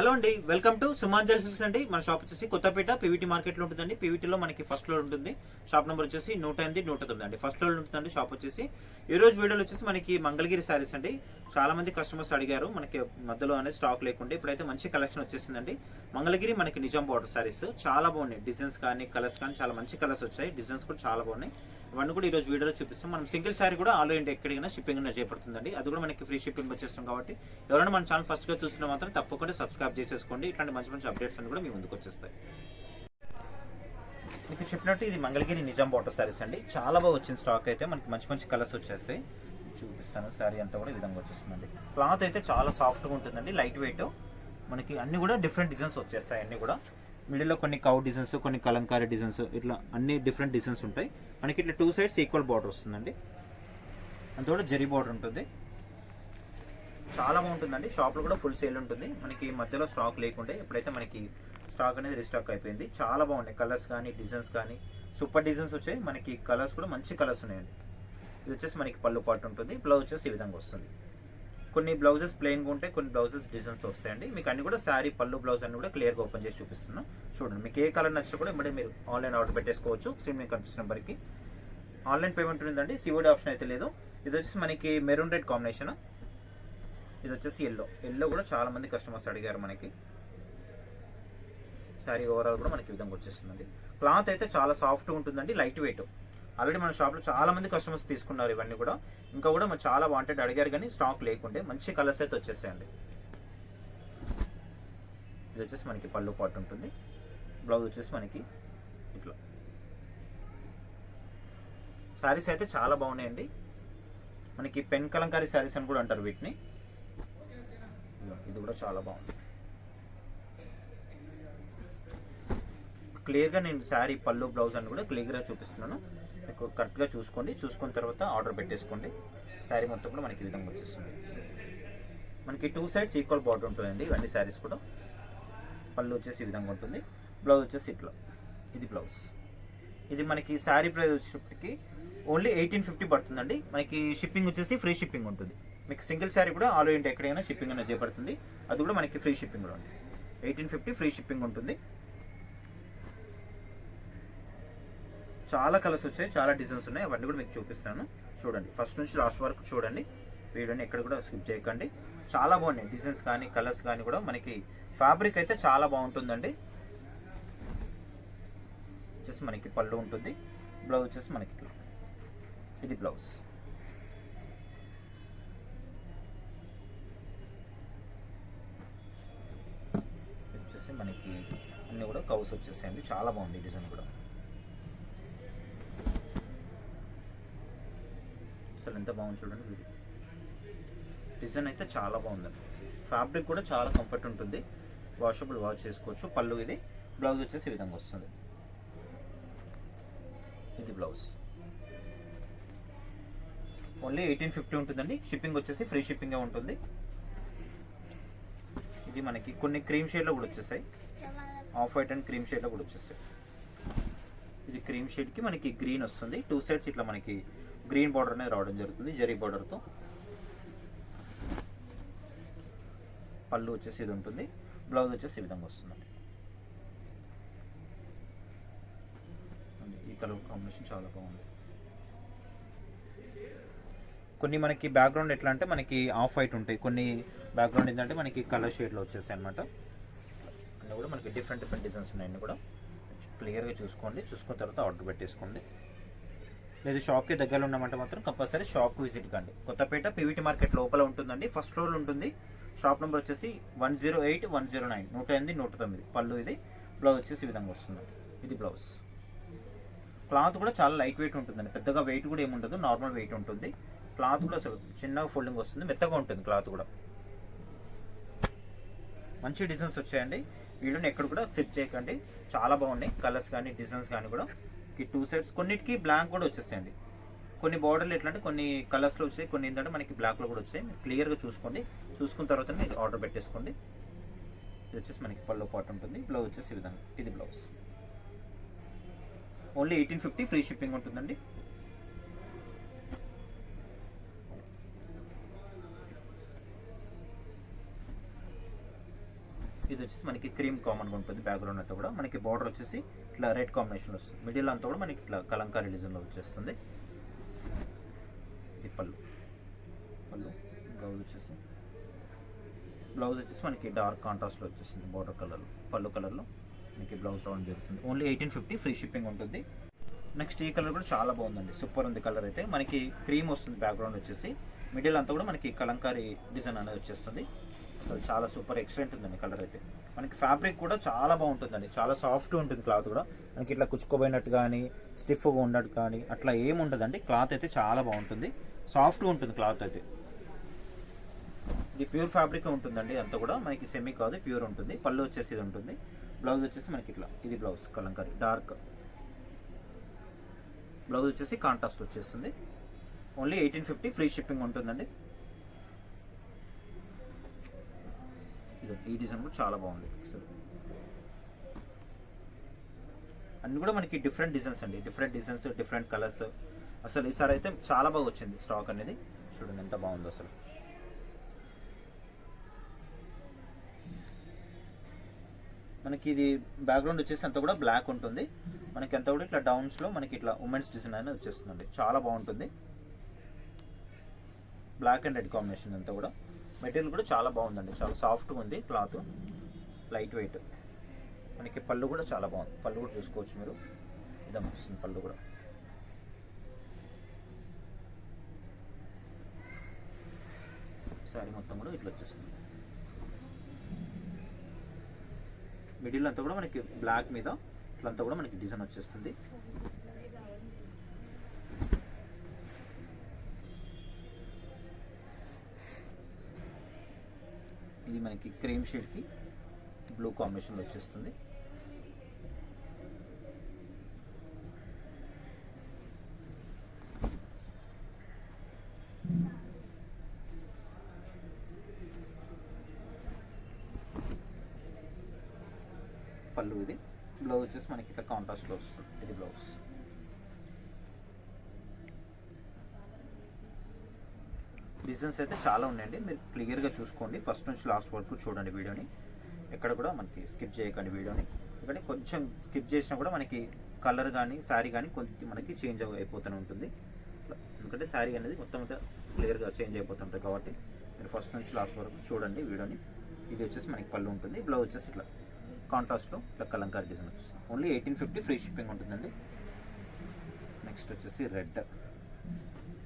Hello అండి welcome to సుమాంజల్ silks అండి. మన షాప్ వచ్చేసి కొత్తపేట పీవీటీ మార్కెట్లో ఉంటుందండి. పీవీటీలో మనకి ఫస్ట్ ఫ్లోర్ ఉంటుంది. షాప్ నెంబర్ వచ్చేసి నూట ఎనిమిది నూట తొమ్మిది అండి. ఫస్ట్ ఫ్లోర్ ఉంటుందండి షాప్ వచ్చేసి. ఈ రోజు వీడియోలో వచ్చేసి మనకి మంగళగిరి శారీస్ అండి. చాలా మంది కస్టమర్స్ అడిగారు మనకి మధ్యలో అనేది స్టాక్ లేకుండా. ఇప్పుడైతే మంచి కలెక్షన్ వచ్చేసిందండి. మంగళగిరి మనకి నిజాం బార్డర్ శారీస్ చాలా బాగున్నాయి. డిజైన్స్ కానీ కలర్స్ కానీ చాలా మంచి కలర్స్ వచ్చాయి. డిజైన్స్ కూడా చాలా బాగున్నాయి. ఇవన్నీ కూడా ఈ రోజు వీడియోలో చూపిస్తాం. మనం సింగిల్ శారీ కూడా ఆల్ ఇండియా ఎక్కడికైనా షిప్పింగ్ అనేది చేపడుతుందండి. అది కూడా మనకి ఫ్రీ షిప్పింగ్ వచ్చేస్తాం కాబట్టి ఎవరైనా మన ఛానల్ ఫస్ట్గా చూస్తున్నా మాత్రం తప్పకుండా సబ్స్క్రైబ్ చేసేసుకోండి. ఇట్లాంటి మంచి మంచి అప్డేట్స్ అన్ని కూడా మీ ముందుకు వచ్చేస్తాయి. మీకు చెప్పినట్టు ఇది మంగళగిరి నిజాం బాటర్ శారీస్ అండి. చాలా బాగా వచ్చిన స్టాక్ అయితే మనకి మంచి మంచి కలర్స్ వచ్చేస్తాయి. చూపిస్తాను. శారీ అంతా కూడా ఈ విధంగా వచ్చేస్తుందండి. క్లాత్ అయితే చాలా సాఫ్ట్గా ఉంటుందండి. లైట్ వెయిట్ మనకి అన్ని కూడా డిఫరెంట్ డిజైన్స్ వచ్చేస్తాయి అన్ని కూడా. మిడిల్లో కొన్ని కౌ డిజైన్స్ కొన్ని కలంకారీ డిజైన్స్ ఇట్లా అన్ని డిఫరెంట్ డిజైన్స్ ఉంటాయి. మనకి ఇట్లా టూ సైడ్స్ ఈక్వల్ బార్డర్ వస్తుందండి. అంత కూడా జరీ బార్డర్ ఉంటుంది. చాలా బాగుంటుందండి. షాప్లో కూడా ఫుల్ సేల్ ఉంటుంది. మనకి మధ్యలో స్టాక్ లేకుంటే ఇప్పుడైతే మనకి స్టాక్ అనేది రీస్టాక్ అయిపోయింది చాలా బాగున్నాయి. కలర్స్ కానీ డిజైన్స్ కానీ సూపర్ డిజైన్స్ వచ్చాయి. మనకి కలర్స్ కూడా మంచి కలర్స్ ఉన్నాయండి. ఇది వచ్చేసి మనకి పళ్ళు పాటు ఉంటుంది. బ్లౌజ్ వచ్చేసి ఈ విధంగా వస్తుంది. కొన్ని బ్లౌజెస్ ప్లెయిన్గా ఉంటాయి కొన్ని బ్లౌజెస్ డిజైన్స్తో వస్తాయండి. మీకు అన్ని కూడా శారీ పళ్ళు బ్లౌజ్ అన్ని కూడా క్లియర్గా ఓపెన్ చేసి చూపిస్తున్నాను. చూడండి మీకు ఏ కలర్ నచ్చినా కూడా ఇమ్మడే మీరు ఆన్లైన్ ఆర్డర్ పెట్టేసుకోవచ్చు. స్క్రీన్ మీకు కనిపిస్తున్న నెంబర్కి ఆన్లైన్ పేమెంట్ ఉందండి సిఓడి ఆప్షన్ అయితే లేదు. ఇది వచ్చేసి మనకి మెరూన్ రెడ్ కాంబినేషన్ ఇది వచ్చేసి ఎల్లో ఎల్లో కూడా చాలా మంది కస్టమర్స్ అడిగారు మనకి. శారీ ఓవరాల్ కూడా మనకి ఈ విధంగా వచ్చేస్తుంది క్లాత్ అయితే చాలా సాఫ్ట్గా ఉంటుందండి లైట్ వెయిట్ ఆల్రెడీ మన షాప్లో చాలా మంది కస్టమర్స్ తీసుకున్నారు ఇవన్నీ కూడా. ఇంకా కూడా మనం చాలా వాంటెడ్ అడిగారు కానీ స్టాక్ లేకుండే. మంచి కలర్స్ అయితే వచ్చేసాయండి. ఇది వచ్చేసి మనకి పళ్ళు పాటు ఉంటుంది. బ్లౌజ్ వచ్చేసి మనకి ఇట్లా. శారీస్ అయితే చాలా బాగున్నాయండి. మనకి పెన్ కలంకారీ శారీస్ అని కూడా అంటారు వీటిని. ఇది కూడా చాలా బాగుంది. క్లియర్గా నేను శారీ పళ్ళు బ్లౌజ్ అని కూడా క్లియర్గా చూపిస్తున్నాను. మీకు కరెక్ట్గా చూసుకోండి. చూసుకున్న తర్వాత ఆర్డర్ పెట్టేసుకోండి. శారీ మొత్తం కూడా మనకి ఈ విధంగా వచ్చేస్తుంది. మనకి టూ సైడ్స్ ఈక్వల్ బార్డర్ ఉంటుందండి. ఇవన్నీ శారీస్ కూడా. పళ్ళు వచ్చేసి ఈ విధంగా ఉంటుంది. బ్లౌజ్ వచ్చేసి ఇట్లా. ఇది బ్లౌజ్ ఇది మనకి శారీ ప్రైస్ వచ్చేటప్పటికి ఓన్లీ ఎయిటీన్ ఫిఫ్టీ పడుతుందండి. మనకి షిప్పింగ్ వచ్చేసి ఫ్రీ షిప్పింగ్ ఉంటుంది. మీకు సింగిల్ శారీ కూడా ఆల్ ఇంటి ఎక్కడైనా షిప్పింగ్ అనేది చేయబడుతుంది అది కూడా మనకి ఫ్రీ షిప్పింగ్ కూడా ఉంది. ఎయిటీన్ ఫిఫ్టీ ఫ్రీ షిప్పింగ్ ఉంటుంది. చాలా కలర్స్ వచ్చాయి చాలా డిజైన్స్ ఉన్నాయి. అవన్నీ కూడా మీకు చూపిస్తాను. చూడండి ఫస్ట్ నుంచి లాస్ట్ వరకు చూడండి. వీడియోని ఎక్కడ కూడా స్కిప్ చేయకండి. చాలా బాగున్నాయి డిజైన్స్ కానీ కలర్స్ కానీ కూడా మనకి ఫ్యాబ్రిక్ అయితే చాలా బాగుంటుందండి. వచ్చేసి మనకి పళ్ళు ఉంటుంది. బ్లౌజ్ వచ్చేసి మనకి ఇది బ్లౌజ్. వచ్చేసి మనకి అన్నీ కూడా కౌస్ వచ్చేసాయండి. చాలా బాగుంది డిజైన్ కూడా అసలు ఎంత బాగుంది చూడండి వీడియో. డిజైన్ అయితే చాలా బాగుందండి. ఫ్యాబ్రిక్ కూడా చాలా కంఫర్ట్ ఉంటుంది. వాషబుల్ వాష్ చేసుకోవచ్చు. పళ్ళు ఇది. బ్లౌజ్ వచ్చేసి ఈ విధంగా వస్తుంది. ఇది బ్లౌజ్ ఓన్లీ ఎయిటీన్ ఫిఫ్టీ ఉంటుందండి. షిప్పింగ్ వచ్చేసి ఫ్రీ షిప్పింగే ఉంటుంది. ఇది మనకి కొన్ని క్రీమ్ షేడ్లో కూడా వచ్చేసాయి. ఆఫ్ వైట్ అండ్ క్రీమ్ షేడ్లో కూడా వచ్చేసాయి. ఇది క్రీమ్ షేడ్కి మనకి గ్రీన్ వస్తుంది. టూ సైడ్స్ ఇట్లా మనకి గ్రీన్ బార్డర్ అనేది రావడం జరుగుతుంది జరీ బార్డర్తో. పళ్ళు వచ్చేసి ఇది ఉంటుంది బ్లౌజ్ వచ్చేసి ఈ విధంగా వస్తుందండి ఈ కలర్ కాంబినేషన్ చాలా బాగుంది. కొన్ని మనకి బ్యాక్గ్రౌండ్ ఎట్లా అంటే మనకి ఆఫ్ వైట్ ఉంటాయి. కొన్ని బ్యాక్గ్రౌండ్ ఏంటంటే మనకి కలర్ షేడ్లో వచ్చేసాయి అనమాట అన్నీ కూడా మనకి డిఫరెంట్ డిఫరెంట్ డిజైన్స్ ఉన్నాయి అన్నీ కూడా. క్లియర్గా చూసుకోండి చూసుకున్న తర్వాత ఆర్డర్ పెట్టేసుకోండి. లేదు షాప్కి దగ్గరలో ఉన్నామంటే మాత్రం కంపల్సరీ షాప్కి విజిట్ కండి. కొత్తపేట పీవీటీ మార్కెట్ లోపల ఉంటుందండి. ఫస్ట్ ఫ్లోర్ ఉంటుంది. షాప్ నెంబర్ వచ్చేసి one zero eight one zero nine. నూట ఎనిమిది నూట తొమ్మిది. పళ్ళు ఇది. బ్లౌజ్ వచ్చేసి ఈ విధంగా వస్తుంది. ఇది బ్లౌజ్. క్లాత్ కూడా చాలా లైట్ వెయిట్ ఉంటుందండి. పెద్దగా వెయిట్ కూడా ఏముండదు నార్మల్ వెయిట్ ఉంటుంది. క్లాత్ కూడా అసలు చిన్నగా ఫోల్డింగ్ వస్తుంది. మెత్తగా ఉంటుంది క్లాత్ కూడా. మంచి డిజైన్స్ వచ్చాయండి. వీడియోని ఎక్కడ కూడా సెట్ చేయకండి. చాలా బాగున్నాయి. కలర్స్ కానీ డిజైన్స్ కానీ కూడా. ఈ టూ సైడ్స్ కొన్నిటికి బ్లాక్ కూడా వచ్చేసాయండి కొన్ని బార్డర్లు ఎట్లా అంటే కొన్ని కలర్స్లో వచ్చాయి కొన్ని ఏంటంటే మనకి బ్లాక్లో కూడా వచ్చాయి. మీరు క్లియర్గా చూసుకోండి. చూసుకున్న తర్వాత మీరు ఆర్డర్ పెట్టేసుకోండి. ఇది వచ్చేసి మనకి పళ్ళు పాటు ఉంటుంది. బ్లౌజ్ వచ్చేసి ఈ విధంగా. ఇది blouse only eighteen fifty free shipping ఉంటుందండి. ఇది వచ్చేసి మనకి క్రీమ్ కామన్గా ఉంటుంది బ్యాక్గ్రౌండ్ అంతా కూడా. మనకి బార్డర్ వచ్చేసి ఇట్లా రెడ్ కాంబినేషన్ వస్తుంది. మిడిల్ అంతా కూడా మనకి ఇట్లా కలంకారీ డిజైన్లో వచ్చేస్తుంది. ఇది పళ్ళు. పళ్ళు. బ్లౌజ్ వచ్చేసి. బ్లౌజ్ వచ్చేసి మనకి డార్క్ కాంట్రాస్ట్లో వచ్చేస్తుంది బార్డర్ కలర్ పళ్ళు కలర్లో మనకి బ్లౌజ్ రావడం జరుగుతుంది. Only eighteen fifty free shipping ఉంటుంది. నెక్స్ట్ ఈ కలర్ కూడా చాలా బాగుందండి. సూపర్ ఉంది కలర్ అయితే. మనకి క్రీమ్ వస్తుంది బ్యాక్గ్రౌండ్ వచ్చేసి. మిడిల్ అంతా కూడా మనకి కలంకారీ డిజైన్ అనేది వచ్చేస్తుంది. అసలు చాలా సూపర్ ఎక్సలెంట్ ఉందండి కలర్ అయితే. మనకి ఫ్యాబ్రిక్ కూడా చాలా బాగుంటుందండి. చాలా సాఫ్ట్ ఉంటుంది క్లాత్ కూడా. మనకి ఇట్లా కుచ్చుకోపోయినట్టు కానీ స్టిఫ్గా ఉన్నట్టు కానీ అట్లా ఏముండదండి క్లాత్ అయితే చాలా బాగుంటుంది. సాఫ్ట్గా ఉంటుంది క్లాత్ అయితే. ఇది ప్యూర్ ఫ్యాబ్రిక్ ఉంటుందండి అంతా కూడా. మనకి సెమీ కాదు ప్యూర్ ఉంటుంది. పళ్ళు వచ్చేసి ఇది ఉంటుంది. బ్లౌజ్ వచ్చేసి మనకి ఇట్లా ఇది బ్లౌజ్ కలంకారీ డార్క్ బ్లౌజ్ వచ్చేసి కాంట్రాస్ట్ వచ్చేస్తుంది. Only eighteen fifty free shipping ఉంటుందండి. ఈ డిజైన్ కూడా చాలా బాగుంది. అసలు. అన్ని కూడా మనకి డిఫరెంట్ డిజైన్స్ అండి. డిఫరెంట్ డిజైన్స్ డిఫరెంట్ కలర్స్ అసలు ఈసారి అయితే చాలా బాగా వచ్చింది స్టాక్ అనేది. చూడండి ఎంత బాగుందో అసలు. మనకి ఇది బ్యాక్గ్రౌండ్ వచ్చేసి అంతా కూడా బ్లాక్ ఉంటుంది. మనకి అంతా కూడా ఇట్లా డౌన్స్లో మనకి ఇట్లా ఉమెన్స్ డిజైన్ అనేది వచ్చేస్తుంది చాలా బాగుంటుంది. బ్లాక్ అండ్ రెడ్ కాంబినేషన్ అంతా కూడా. మెటీరియల్ కూడా చాలా బాగుందండి. చాలా సాఫ్ట్గా ఉంది క్లాత్. Light weight. మనకి పళ్ళు కూడా చాలా బాగుంది. పళ్ళు కూడా చూసుకోవచ్చు మీరు. ఇదం వస్తుంది పళ్ళు కూడా. శారీ మొత్తం కూడా ఇట్లా వచ్చేస్తుంది. మిడిల్ అంతా కూడా మనకి బ్లాక్ మీద ఇట్లంతా కూడా మనకి డిజైన్ వచ్చేస్తుంది ఇది మనకి క్రీమ్ షేడ్కి బ్లూ కాంబినేషన్లో వచ్చేస్తుంది. పళ్ళు ఇది. బ్లౌజ్ వచ్చేసి మనకి ఇట్లా కాంట్రాస్ట్లో వస్తుంది. ఇది బ్లౌజ్ డిజైన్స్ అయితే చాలా ఉన్నాయండి. మీరు క్లియర్గా చూసుకోండి. ఫస్ట్ నుంచి లాస్ట్ వరకు చూడండి వీడియోని. ఎక్కడ కూడా మనకి స్కిప్ చేయకండి వీడియోని. ఎందుకంటే కొంచెం స్కిప్ చేసినా కూడా మనకి కలర్ కానీ శారీ కానీ కొంచెం మనకి చేంజ్ అయిపోతూనే ఉంటుంది. ఎందుకంటే శారీ అనేది మొత్తం క్లియర్గా చేంజ్ అయిపోతుంటుంది కాబట్టి మీరు ఫస్ట్ నుంచి లాస్ట్ వరకు చూడండి వీడియోని. ఇది వచ్చేసి మనకి పళ్ళు ఉంటుంది. బ్లౌజ్ వచ్చేసి ఇట్లా కాంట్రాస్ట్లో ఇట్లా కలంకారీ డిజైన్ వచ్చేస్తుంది. Only eighteen fifty free shipping ఉంటుందండి. నెక్స్ట్ వచ్చేసి రెడ్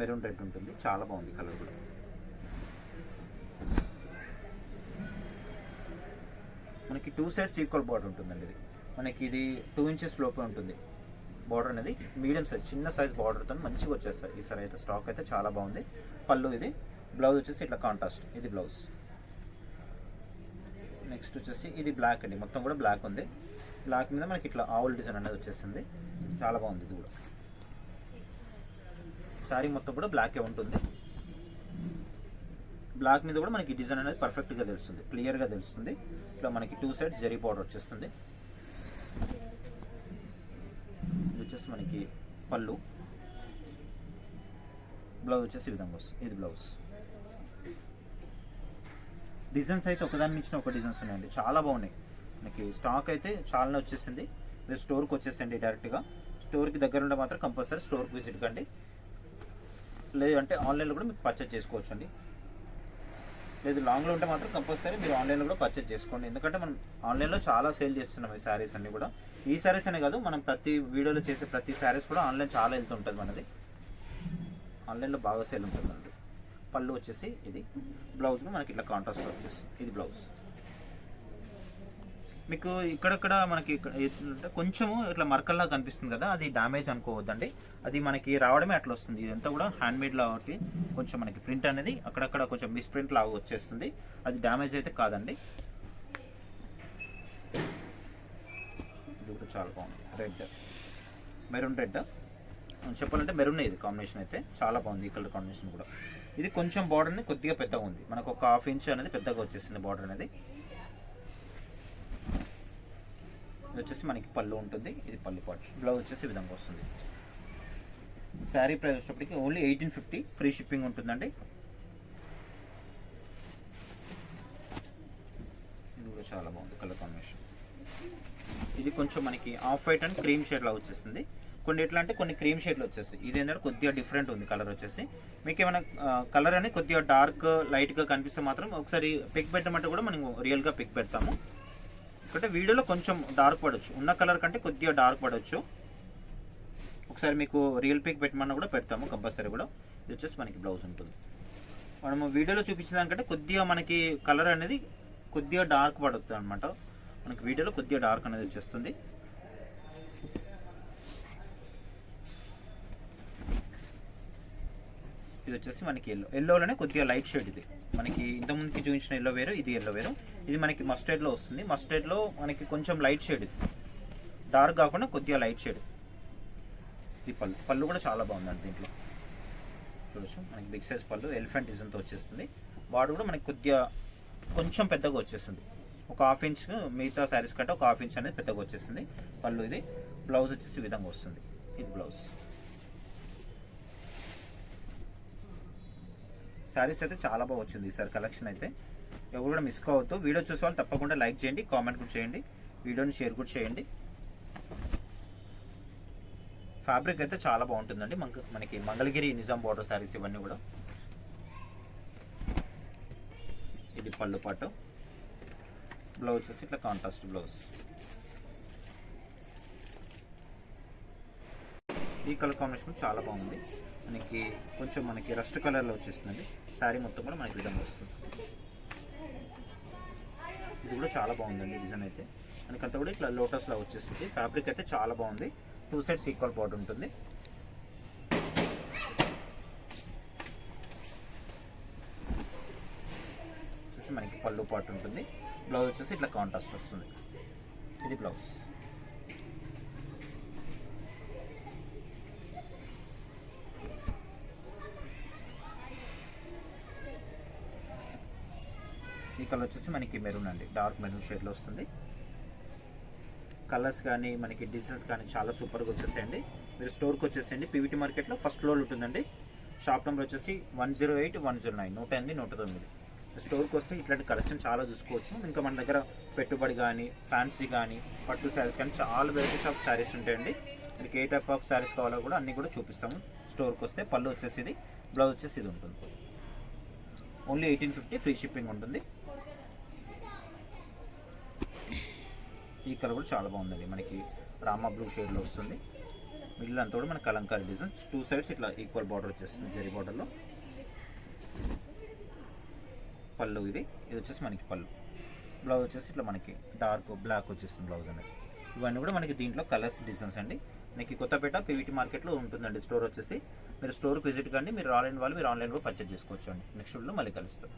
మెరూన్ రెడ్ ఉంటుంది. చాలా బాగుంది కలర్ కూడా. మనకి టూ సైడ్స్ ఈక్వల్ బార్డర్ ఉంటుందండి ఇది. మనకి ఇది టూ ఇంచెస్ లోపే ఉంటుంది. బార్డర్ అనేది మీడియం సైజ్ చిన్న సైజ్ బార్డర్తో మంచిగా వచ్చేస్తాయి. ఈసారి అయితే స్టాక్ అయితే చాలా బాగుంది. పళ్ళు ఇది. బ్లౌజ్ వచ్చేసి ఇట్లా కాంట్రాస్ట్. ఇది బ్లౌజ్. నెక్స్ట్ వచ్చేసి ఇది బ్లాక్ అండి. మొత్తం కూడా బ్లాక్ ఉంది. బ్లాక్ మీద మనకి ఇట్లా ఆవుల్ డిజైన్ అనేది వచ్చేసింది. చాలా బాగుంది ఇది కూడా. శారీ మొత్తం కూడా బ్లాకే ఉంటుంది. బ్లాక్ మీద కూడా మనకి డిజైన్ అనేది పర్ఫెక్ట్గా తెలుస్తుంది క్లియర్గా తెలుస్తుంది. ఇట్లా మనకి టూ సైడ్స్ జరీ పౌడర్ వచ్చేస్తుంది. ఇది వచ్చేసి మనకి పళ్ళు. బ్లౌజ్ వచ్చేసి ఈ విధంగా వస్తుంది ఇది బ్లౌజ్ డిజైన్స్ అయితే ఒకదాని మించిన ఒక డిజైన్స్ ఉన్నాయండి చాలా బాగున్నాయి. మనకి స్టాక్ అయితే చాలానే వచ్చేసింది. మీరు స్టోర్కి వచ్చేసండి డైరెక్ట్గా స్టోర్కి దగ్గర ఉంటే మాత్రం కంపల్సరీ స్టోర్కి విజిట్ కండి. లేదంటే ఆన్లైన్లో కూడా మీకు పర్చేజ్ చేసుకోవచ్చు అండి లేదు లాంగ్లో ఉంటే మాత్రం కంపల్సరీ మీరు ఆన్లైన్లో కూడా పర్చేజ్ చేసుకోండి. ఎందుకంటే మనం ఆన్లైన్లో చాలా సేల్ చేస్తున్నాం ఈ శారీస్ అన్ని కూడా. ఈ శారీస్ అనే కాదు మనం ప్రతి వీడియోలో చేసే ప్రతి శారీస్ కూడా ఆన్లైన్ చాలా వెళ్తుంటుంది మనది. ఆన్లైన్లో బాగా సేల్ ఉంటుందండి పళ్ళు వచ్చేసి ఇది బ్లౌజ్ మనకి ఇట్లా కాంట్రాస్ట్ వచ్చేసి ఇది బ్లౌజ్. మీకు ఇక్కడక్కడ మనకి ఇక్కడ కొంచెము ఇట్లా మరకల్లా కనిపిస్తుంది కదా అది డ్యామేజ్ అనుకోవద్దండి. అది మనకి రావడమే అట్లా వస్తుంది. ఇదంతా కూడా హ్యాండ్ మేడ్ కొంచెం మనకి ప్రింట్ అనేది అక్కడక్కడ కొంచెం మిస్ప్రింట్ లాగా వచ్చేస్తుంది. అది డ్యామేజ్ అయితే కాదండి. ఇది కూడా చాలా బాగుంది. రెడ్ మెరూన్ రెడ్ చెప్పాలంటే మెరూన్ ఇది కాంబినేషన్ అయితే. చాలా బాగుంది ఈ కలర్ కాంబినేషన్ కూడా. ఇది కొంచెం బార్డర్ని కొద్దిగా పెద్దగా ఉంది. మనకు ఒక హాఫ్ ఇంచ్ అనేది పెద్దగా వచ్చేసింది బార్డర్ అనేది. ఇది వచ్చేసి మనకి పళ్ళు ఉంటుంది. ఇది పళ్ళు పాటు బ్లౌజ్ వచ్చేసి ఈ విధంగా వస్తుంది. శారీ ప్రైస్ వచ్చేటప్పటికి only eighteen fifty. Free shipping ఉంటుందండి. ఇది కూడా చాలా బాగుంది కలర్ కాంబినేషన్. ఇది కొంచెం మనకి off white and cream shade వచ్చేసింది వచ్చేస్తుంది. కొన్ని ఎట్లా అంటే కొన్ని క్రీమ్ షేడ్లు వచ్చేస్తాయి. ఇది ఏంటంటే కొద్దిగా డిఫరెంట్ ఉంది కలర్ వచ్చేసి. మీకు ఏమైనా కలర్ అని కొద్దిగా డార్క్ లైట్గా కనిపిస్తే మాత్రం ఒకసారి పిక్ పెట్టమంటే కూడా మనం రియల్గా పిక్ పెడతాము. అంటే వీడియోలో కొంచెం డార్క్ పడవచ్చు ఉన్న కలర్ కంటే కొద్దిగా డార్క్ పడవచ్చు ఒకసారి మీకు రియల్ పిక్ పెట్టమన్నా కూడా పెడతాము కంపల్సరీ కూడా. ఇది వచ్చేసి మనకి బ్లౌజ్ ఉంటుంది. మనము వీడియోలో చూపించిన దానికంటే కొద్దిగా మనకి కలర్ అనేది కొద్దిగా డార్క్ పడుతుంది అనమాట మనకి వీడియోలో కొద్దిగా డార్క్ అనేది వచ్చేస్తుంది. ఇది వచ్చేసి మనకి ఎల్లో ఎల్లోలోనే కొద్దిగా లైట్ షేడ్ ఇది. మనకి ఇంతకుముందుకి చూపించిన ఎల్లో వేరు ఇది ఎల్లో వేరు. ఇది మనకి మస్టర్డ్లో వస్తుంది. మస్టర్డ్లో మనకి కొంచెం లైట్ షేడ్ ఇది. డార్క్ కాకుండా కొద్దిగా లైట్ షేడ్ ఇది. పళ్ళు. పళ్ళు కూడా చాలా బాగుందండి దీంట్లో. చూడొచ్చు. మనకి బిగ్ సైజ్ పళ్ళు. ఎలిఫెంట్ డిజైన్తో వచ్చేస్తుంది. వాడు కూడా మనకి కొద్దిగా కొంచెం పెద్దగా వచ్చేస్తుంది. ఒక హాఫ్ ఇంచ్ మిగతా శారీస్ కంటే ఒక హాఫ్ ఇంచ్ అనేది పెద్దగా వచ్చేస్తుంది. పళ్ళు ఇది. బ్లౌజ్ వచ్చేసి విధంగా వస్తుంది. ఇది బ్లౌజ్ శారీస్ అయితే చాలా బాగా వచ్చింది ఈసారి కలెక్షన్ అయితే. ఎవరు కూడా మిస్ కావద్దు. వీడియో చూసే వాళ్ళు తప్పకుండా లైక్ చేయండి కామెంట్ కూడా చేయండి వీడియోని షేర్ కూడా చేయండి. ఫ్యాబ్రిక్ అయితే చాలా బాగుంటుందండి. మనకి మనకి మంగళగిరి నిజాం బార్డర్ శారీస్ ఇవన్నీ కూడా. ఇది పళ్ళు పాటు. బ్లౌజ్ వచ్చేసి ఇట్లా కాంట్రాస్ట్ బ్లౌజ్ ఈ కలర్ కాంబినేషన్ చాలా బాగుంది. మనకి కొంచెం మనకి రస్ట్ కలర్లో వచ్చేస్తుంది. శారీ మొత్తం కూడా మనకి విధంగా వస్తుంది. ఇది కూడా చాలా బాగుందండి డిజైన్ అయితే. మనకంతా కూడా ఇట్లా లోటస్లో వచ్చేస్తుంది. ఫ్యాబ్రిక్ అయితే చాలా బాగుంది. టూ సైడ్స్ ఈక్వల్ బార్డర్ ఉంటుంది. వచ్చేసి మనకి పళ్ళు పాటు ఉంటుంది. బ్లౌజ్ వచ్చేసి ఇట్లా కాంట్రాస్ట్ వస్తుంది. ఇది బ్లౌజ్. ఈ కలర్ వచ్చేసి మనకి మెరూన్ అండి. డార్క్ మెరూన్ షేడ్లో వస్తుంది. కలర్స్ కానీ మనకి డిజైన్స్ కానీ చాలా సూపర్గా వచ్చేసాయండి మీరు స్టోర్కి వచ్చేసేయండి. పీవీటీ మార్కెట్లో ఫస్ట్ ఫ్లోర్ ఉంటుందండి. షాప్ నెంబర్ వచ్చేసి one zero eight one zero nine నూట ఎనిమిది నూట తొమ్మిది. స్టోర్కి వస్తే ఇట్లాంటి కలెక్షన్ చాలా చూసుకోవచ్చు. ఇంకా మన దగ్గర పెట్టుబడి కానీ ఫ్యాన్సీ కానీ పట్టు శారీస్ కానీ చాలా వెరైటీస్ ఆఫ్ శారీస్ ఉంటాయండి. మీకు ఏ టైప్ ఆఫ్ శారీస్ కావాలో కూడా అన్నీ కూడా చూపిస్తాము. స్టోర్కి వస్తే పళ్ళు వచ్చేసి ఇది బ్లౌజ్ వచ్చేసి ఇది ఉంటుంది. Only eighteen fifty free shipping ఉంటుంది. ఈ కలర్ కూడా చాలా బాగుందండి. మనకి రామా బ్లూ షేడ్లో వస్తుంది. మిడిల్ అంతా కూడా మన కలంకారీ డిజైన్. టూ సైడ్స్ ఇట్లా ఈక్వల్ బార్డర్ వచ్చేస్తుంది జరీ బార్డర్లో పళ్ళు ఇది. ఇది వచ్చేసి మనకి పళ్ళు. బ్లౌజ్ వచ్చేసి ఇట్లా మనకి డార్క్ బ్లాక్ వచ్చేస్తుంది బ్లౌజ్ అనేది. ఇవన్నీ కూడా మనకి దీంట్లో కలర్స్ డిజైన్స్ అండి. మీకు కొత్తపేట పీవీటీ మార్కెట్లో ఉంటుందండి స్టోర్ వచ్చేసి. మీరు స్టోర్కి విజిట్ కండి. మీరు ఆన్లైన్ వాళ్ళు మీరు ఆన్లైన్ కూడా పర్చేజ్ చేసుకోవచ్చు అండి. నెక్స్ట్ వీడియోలో మళ్ళీ కలుస్తాం.